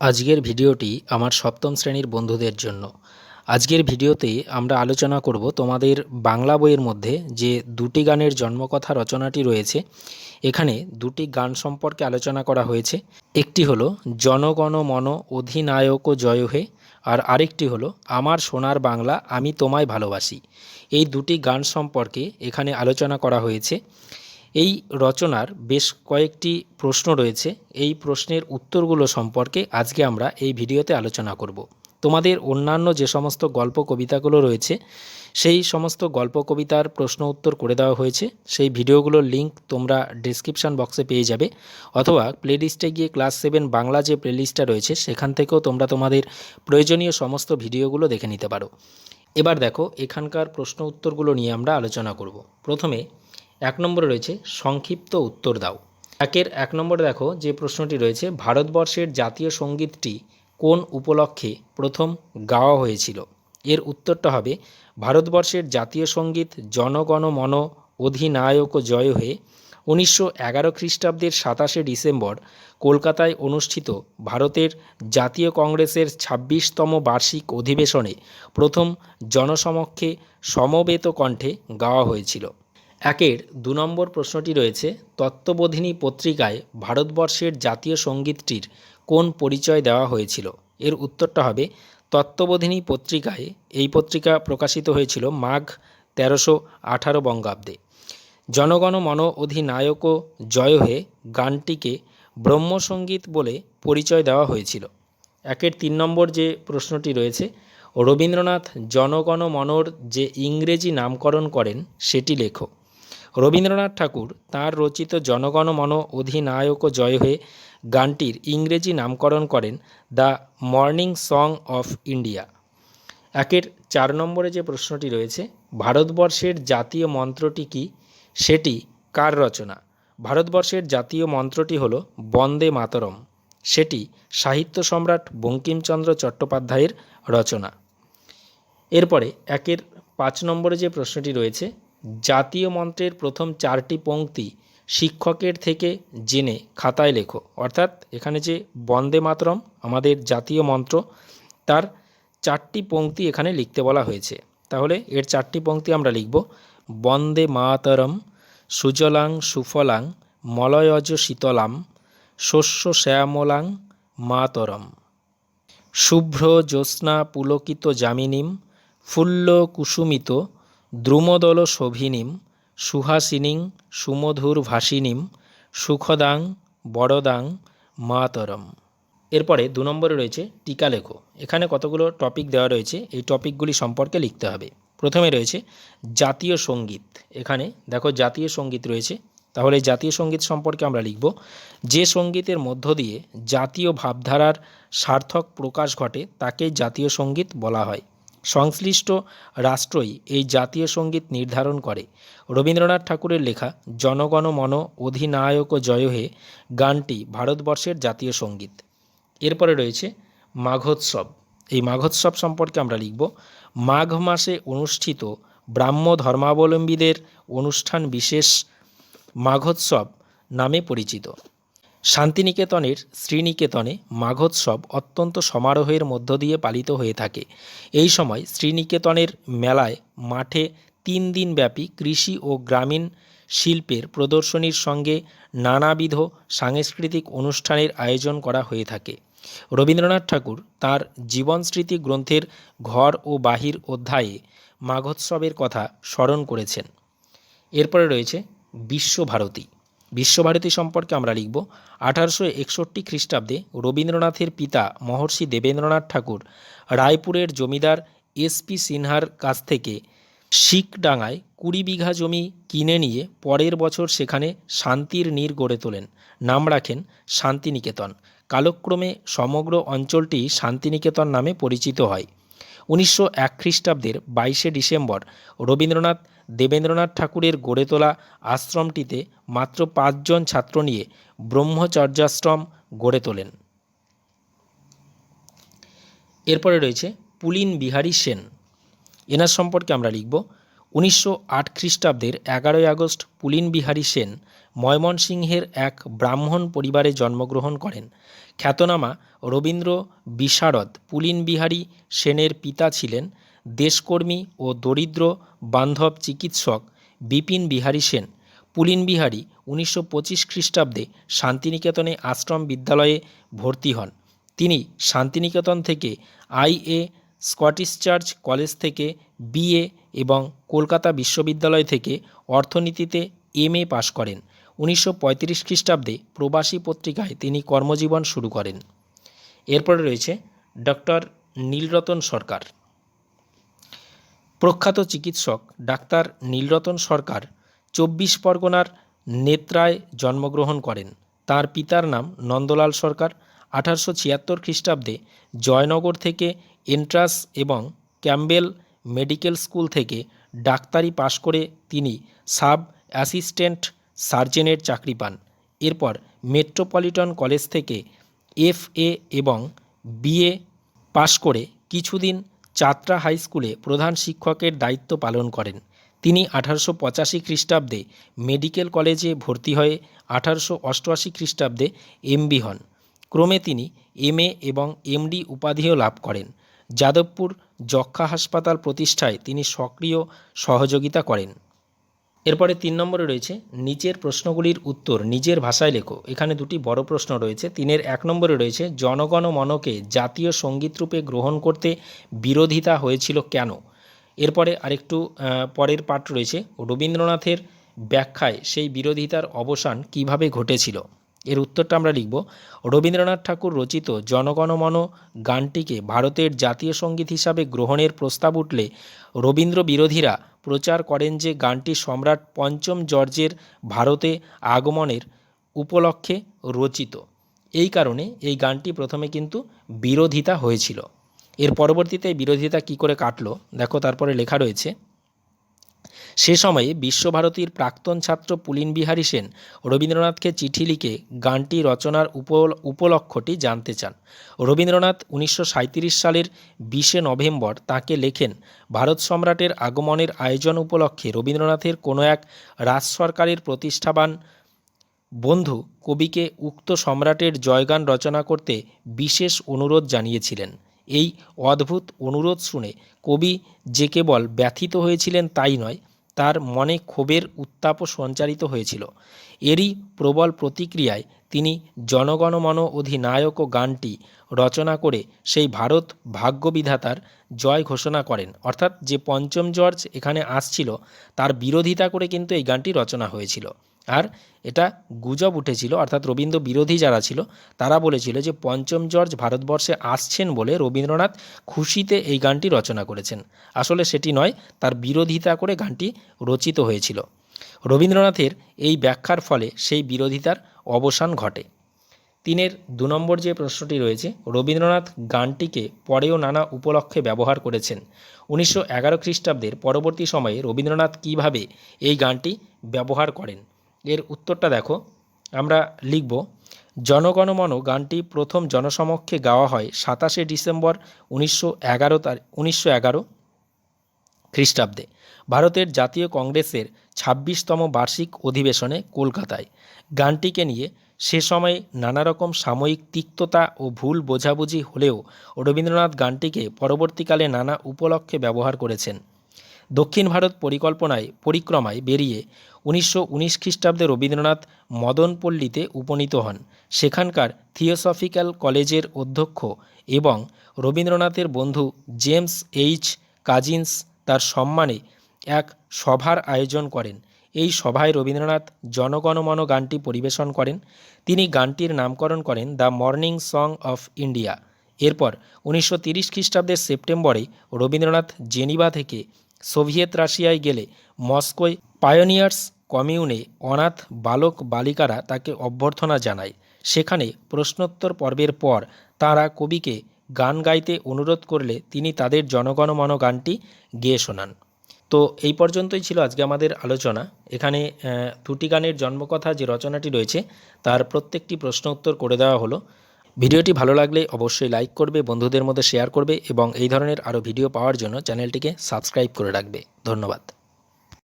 আজকের ভিডিওটি আমার সপ্তম শ্রেণির বন্ধুদের জন্য। আজকের ভিডিওতে আমরা আলোচনা করব তোমাদের বাংলা বইয়ের মধ্যে যে দুটি গানের জন্মকথা রচনাটি রয়েছে, এখানে দুটি গান সম্পর্কে আলোচনা করা হয়েছে। একটি হলো, জনগণ মন অধিনায়ক জয় হে, আর আরেকটি হলো, আমার সোনার বাংলা আমি তোমায় ভালোবাসি। এই দুটি গান সম্পর্কে এখানে আলোচনা করা হয়েছে। এই রচনার বেশ কয়েকটি প্রশ্ন রয়েছে। এই প্রশ্নের উত্তরগুলো সম্পর্কে আজকে আমরা এই ভিডিওতে আলোচনা করব। তোমাদের অন্যান্য যে সমস্ত গল্প কবিতাগুলো রয়েছে, সেই সমস্ত গল্প কবিতার প্রশ্ন উত্তর করে দেওয়া হয়েছে। সেই ভিডিওগুলোর লিংক তোমরা ডিসক্রিপশান বক্সে পেয়ে যাবে। অথবা প্লেলিস্টে গিয়ে ক্লাস সেভেন বাংলা যে প্লেলিস্টটা রয়েছে, সেখান থেকেও তোমরা তোমাদের প্রয়োজনীয় সমস্ত ভিডিওগুলো দেখে নিতে পারো। এবার দেখো, এখানকার প্রশ্ন উত্তরগুলো নিয়ে আমরা আলোচনা করব। প্রথমে এক নম্বরে রয়েছে সংক্ষিপ্ত উত্তর দাও। একের এক নম্বরে দেখো যে প্রশ্নটি রয়েছে, ভারতবর্ষের জাতীয় সঙ্গীতটি কোন উপলক্ষে প্রথম গাওয়া হয়েছিল? এর উত্তরটা হবে, ভারতবর্ষের জাতীয় সংগীত জনগণ মন অধিনায়ক জয় হয়ে উনিশশো এগারো খ্রিস্টাব্দের সাতাশে ডিসেম্বর কলকাতায় অনুষ্ঠিত ভারতের জাতীয় কংগ্রেসের ছাব্বিশতম বার্ষিক অধিবেশনে প্রথম জনসমক্ষে সমবেত কণ্ঠে গাওয়া হয়েছিল। একের দু নম্বর প্রশ্নটি রয়েছে, তত্ত্ববোধিনী পত্রিকায় ভারতবর্ষের জাতীয় সঙ্গীতটির কোন পরিচয় দেওয়া হয়েছিল? এর উত্তরটা হবে, তত্ত্ববোধিনী পত্রিকায় এই পত্রিকা প্রকাশিত হয়েছিল মাঘ তেরোশো আঠারো বঙ্গাব্দে। জনগণ মন অধিনায়ক জয় হয়ে গানটিকে ব্রহ্মসঙ্গীত বলে পরিচয় দেওয়া হয়েছিল। একের তিন নম্বর যে প্রশ্নটি রয়েছে, রবীন্দ্রনাথ জনগণ মনর যে ইংরেজি নামকরণ করেন সেটি লেখো। রবীন্দ্রনাথ ঠাকুর তাঁর রচিত জনগণ মন অধিনায়ক জয় হয়ে গানটির ইংরেজি নামকরণ করেন the morning song of India. একের চার নম্বরে যে প্রশ্নটি রয়েছে, ভারতবর্ষের জাতীয় মন্ত্রটি কি? সেটি কার রচনা? ভারতবর্ষের জাতীয় মন্ত্রটি হল বন্দে মাতরম। সেটি সাহিত্য সম্রাট বঙ্কিমচন্দ্র চট্টোপাধ্যায়ের রচনা। এরপরে একের পাঁচ নম্বরে যে প্রশ্নটি রয়েছে জাতীয় মন্ত্রের প্রথম চারটি পংক্তি শিক্ষকের থেকে জেনে খাতায় লেখো। অর্থাৎ এখানে যে বন্দে মাতরম, আমাদের জাতীয় মন্ত্র, তার চারটি পংক্তি এখানে লিখতে বলা হয়েছে। তাহলে এর চারটি পংক্তি আমরা লিখব। বন্দে মাতরম, সুজলাং সুফলাং, মলয়জ শীতলাম, শস্য শ্যামলাং মাতরম। শুভ্র জ্যোৎস্না পুলকিত যামিনীম, ফুল্ল কুসুমিত দ্রুমদল শোভিনীম, সুহাসিনীং, সুমধুর ভাসিনীম, সুখদাং, বড়দাং, মাতরম। এরপরে দু নম্বরে রয়েছে টিকা লেখো। এখানে কতগুলো টপিক দেওয়া রয়েছে, এই টপিকগুলি সম্পর্কে লিখতে হবে। প্রথমে রয়েছে জাতীয় সংগীত। এখানে দেখো জাতীয় সংগীত রয়েছে। তাহলে জাতীয় সংগীত সম্পর্কে আমরা লিখব, যে সঙ্গীতের মধ্য দিয়ে জাতীয় ভাবধারার সার্থক প্রকাশ ঘটে তাকে জাতীয় সংগীত বলা হয়। সংশ্লিষ্ট রাষ্ট্রই এই জাতীয় সংগীত নির্ধারণ করে। রবীন্দ্রনাথ ঠাকুরের লেখা জনগণ মন অধিনায়ক ও জয় হে গানটি ভারতবর্ষের জাতীয় সংগীত। এরপরে রয়েছে মাঘোৎসব। এই মাঘোৎসব সম্পর্কে আমরা লিখব, মাঘ মাসে অনুষ্ঠিত ব্রাহ্ম ধর্মাবলম্বীদের অনুষ্ঠান বিশেষ মাঘোৎসব নামে পরিচিত। শান্তিনিকেতনের শ্রীনিকেতনে মাঘোৎসব অত্যন্ত সমারোহের মধ্য দিয়ে পালিত হয়ে থাকে। এই সময় শ্রীনিকেতনের মেলায় মাঠে তিন দিনব্যাপী কৃষি ও গ্রামীণ শিল্পের প্রদর্শনীর সঙ্গে নানাবিধ সাংস্কৃতিক অনুষ্ঠানের আয়োজন করা হয়ে থাকে। রবীন্দ্রনাথ ঠাকুর তাঁর জীবনস্মৃতি গ্রন্থের ঘর ও বাহির অধ্যায়ে মাঘোৎসবের কথা স্মরণ করেছেন। এরপরে রয়েছে বিশ্বভারতী বিশ্বভারতী সম্পর্কে আমরা লিখব, আঠারোশো একষট্টি খ্রিস্টাব্দে রবীন্দ্রনাথের পিতা মহর্ষি দেবেন্দ্রনাথ ঠাকুর রায়পুরের জমিদার এসপি সিনহার কাছ থেকে শিখডাঙ্গায় কুড়ি বিঘা জমি কিনে নিয়ে পরের বছর সেখানে শান্তির নীর গড়ে তোলেন। নাম রাখেন শান্তিনিকেতন। কালক্রমে সমগ্র অঞ্চলটি শান্তিনিকেতন নামে পরিচিত হয়। উনিশশো এক খ্রিস্টাব্দের বাইশে ডিসেম্বর রবীন্দ্রনাথ দেবেন্দ্রনাথ ঠাকুরের গড়ে তোলা আশ্রমটিতে মাত্র পাঁচজন ছাত্র নিয়ে ব্রহ্মচর্যাশ্রম গড়ে তোলেন। এরপরে রয়েছে পুলিন বিহারী সেন। এনার সম্পর্কে আমরা লিখব, উনিশশো আট খ্রিস্টাব্দের এগারোই আগস্ট পুলিন বিহারী সেন ময়মনসিংহের এক ব্রাহ্মণ পরিবারে জন্মগ্রহণ করেন। খ্যাতনামা রবীন্দ্র বিশারদ পুলিন বিহারী সেনের পিতা ছিলেন দেশকর্মী ও দরিদ্র বান্ধব চিকিৎসক বিপিন বিহারী সেন পুলিন বিহারী উনিশশো পঁচিশ খ্রিস্টাব্দে শান্তিনিকেতনে আশ্রম বিদ্যালয়ে ভর্তি হন। তিনি শান্তিনিকেতন থেকে আইএ স্কটিশ চার্চ কলেজ থেকে বিএ এবং কলকাতা বিশ্ববিদ্যালয় থেকে অর্থনীতিতে এমএ পাশ করেন। উনিশশো পঁয়ত্রিশ খ্রিস্টাব্দে প্রবাসী পত্রিকায় তিনি কর্মজীবন শুরু করেন। এরপরে রয়েছে ডক্টর নীলরতন সরকার। প্রখ্যাত চিকিৎসক ডাক্তার নীলরতন সরকার চব্বিশ পরগনার নেত্রায় জন্মগ্রহণ করেন। তার পিতার নাম নন্দলাল সরকার। আঠারোশো ছিয়াত্তর খ্রিস্টাব্দে জয়নগর থেকে এন্ট্রাস এবং ক্যাম্বেল মেডিকেল স্কুল থেকে ডাক্তারি পাশ করে তিনি সাব অ্যাসিস্ট্যান্ট সার্জেনের চাকরি পান। এরপর মেট্রোপলিটন কলেজ থেকে এফ এ এবং বিএ পাশ করে কিছুদিন চাত্রা হাই স্কুলে প্রধান শিক্ষকের দায়িত্ব পালন করেন। তিনি আঠারোশো পঁচাশি খ্রিস্টাব্দে মেডিকেল কলেজে ভর্তি হয়ে আঠারোশো অষ্টআশি খ্রিস্টাব্দে এমবি হন। ক্রমে তিনি এমএ এবং এমডি উপাধিও লাভ করেন। যাদবপুর যক্ষা হাসপাতাল প্রতিষ্ঠায় তিনি সক্রিয় সহযোগিতা করেন। এরপরে তিন নম্বরে রয়েছে, নিচের প্রশ্নগুলির উত্তর, নিজের ভাষায় লেখো। এখানে দুটি বড় প্রশ্ন রয়েছে। তিনের এক নম্বরে রয়েছে, জনগণ মনকে জাতীয় সংগীত রূপে গ্রহণ করতে বিরোধিতা হয়েছিল কেন? এরপরে আরেকটু পরের পাঠ রয়েছে, রবীন্দ্রনাথের ব্যাখ্যায় সেই বিরোধিতার অবসান কীভাবে ঘটেছিল? এর উত্তরটা আমরা লিখব। রবীন্দ্রনাথ ঠাকুর রচিত জনগণমন গানটিকে ভারতের জাতীয় সংগীত হিসাবে গ্রহণের প্রস্তাব উঠলে রবীন্দ্র বিরোধীরা প্রচার করেন যে গানটি সম্রাট পঞ্চম জর্জের ভারতে আগমনের উপলক্ষে রচিত। এই কারণে এই গানটি প্রথমে কিন্তু বিরোধিতা হয়েছিল। এর পরবর্তীতে বিরোধিতা কী করে কাটলো? দেখো, তারপরে লেখা রয়েছে। সে সময়ে বিশ্বভারতীর প্রাক্তন ছাত্র পুলিন বিহারী সেন রবীন্দ্রনাথকে চিঠি লিখে গানটি রচনার উপ- উপলক্ষটি জানতে চান। রবীন্দ্রনাথ উনিশশো সাঁইত্রিশ সালের বিশে নভেম্বর তাকে লেখেন, ভারত সম্রাটের আগমনের আয়োজন উপলক্ষে রবীন্দ্রনাথের কোনো এক রাজ সরকারের প্রতিষ্ঠাবান বন্ধু কবিকে উক্ত সম্রাটের জয়গান রচনা করতে বিশেষ অনুরোধ জানিয়েছিলেন। এই অদ্ভুত অনুরোধ শুনে কবি যে কেবল ব্যথিত হয়েছিলেন তাই নয় তার মনে ক্ষোভের উত্তাপও সঞ্চারিত হয়েছিল। এরই প্রবল প্রতিক্রিয়ায় তিনি জনগণমন অধিনায়ক ও গানটি রচনা করে সেই ভারত ভাগ্যবিধাতার জয় ঘোষণা করেন। অর্থাৎ যে পঞ্চম জর্জ এখানে আসছিল, তার বিরোধিতা করে কিন্তু এই গানটি রচনা হয়েছিল। আর এটা গুজব উঠেছিল, অর্থাৎ রবীন্দ্র বিরোধী যারা ছিল, তারা বলেছিল যে পঞ্চম জর্জ ভারতবর্ষে আসছেন বলে রবীন্দ্রনাথ খুশিতে এই গানটি রচনা করেছেন। আসলে সেটি নয়, তার বিরোধিতা করে গানটি রচিত হয়েছিল। রবীন্দ্রনাথের এই ব্যাখ্যার ফলে সেই বিরোধিতার অবসান ঘটে। তিনের দু নম্বর যে প্রশ্নটি রয়েছে, রবীন্দ্রনাথ গানটিকে পরেও নানা উপলক্ষে ব্যবহার করেছেন। উনিশশো এগারো খ্রিস্টাব্দের পরবর্তী সময়ে রবীন্দ্রনাথ কীভাবে এই গানটি ব্যবহার করেন? এর উত্তরটা দেখো। আমরা লিখব, জনগণমন গানটি প্রথম জনসমক্ষে গাওয়া হয় সাতাশে ডিসেম্বর উনিশশো এগারো তারিখ উনিশশো এগারো খ্রিস্টাব্দে। ভারতের জাতীয় কংগ্রেসের ছাব্বিশতম বার্ষিক অধিবেশনে কলকাতায়। গানটিকে নিয়ে সে সময়ে নানা রকম সাময়িক তিক্ততা ও ভুল বোঝাবুঝি হলেও রবীন্দ্রনাথ গানটিকে পরবর্তীকালে নানা উপলক্ষে ব্যবহার করেছেন। দক্ষিণ ভারত পরিকল্পনায়, পরিক্রমায় বেরিয়ে উনিশশো উনিশ খ্রিস্টাব্দে রবীন্দ্রনাথ মদনপল্লীতে উপনীত হন। সেখানকার থিওসফিক্যাল কলেজের অধ্যক্ষ এবং রবীন্দ্রনাথের বন্ধু জেমস এইচ কাজিন্স তার সম্মানে এক সভার আয়োজন করেন। এই সভায় রবীন্দ্রনাথ জনগণমন গানটি পরিবেশন করেন। তিনি গানটির নামকরণ করেন the morning song of India. এরপর উনিশশো তিরিশ খ্রিস্টাব্দের সেপ্টেম্বরে রবীন্দ্রনাথ জেনিভা থেকে সোভিয়েত রাশিয়ায় গেলে মস্কোয় পায়োনিয়ার্স কমিউনে অনাথ বালক বালিকারা তাকে অভ্যর্থনা জানায়। সেখানে প্রশ্নোত্তর পর্বের পর তারা কবিকে গান গাইতে অনুরোধ করলে তিনি তাদের জনগণমন গানটি গেয়ে শোনান। তো এই পর্যন্তই ছিল আজকে আমাদের আলোচনা। এখানে দুটি গানের জন্মকথা যে রচনাটি রয়েছে, তার প্রত্যেকটি প্রশ্ন উত্তর করে দেওয়া হলো। ভিডিওটি ভালো লাগলে অবশ্যই লাইক করবে, বন্ধুদের মধ্যে শেয়ার করবে এবং এই ধরনের আরও ভিডিও পাওয়ার জন্য চ্যানেলটিকে সাবস্ক্রাইব করে রাখবে। ধন্যবাদ।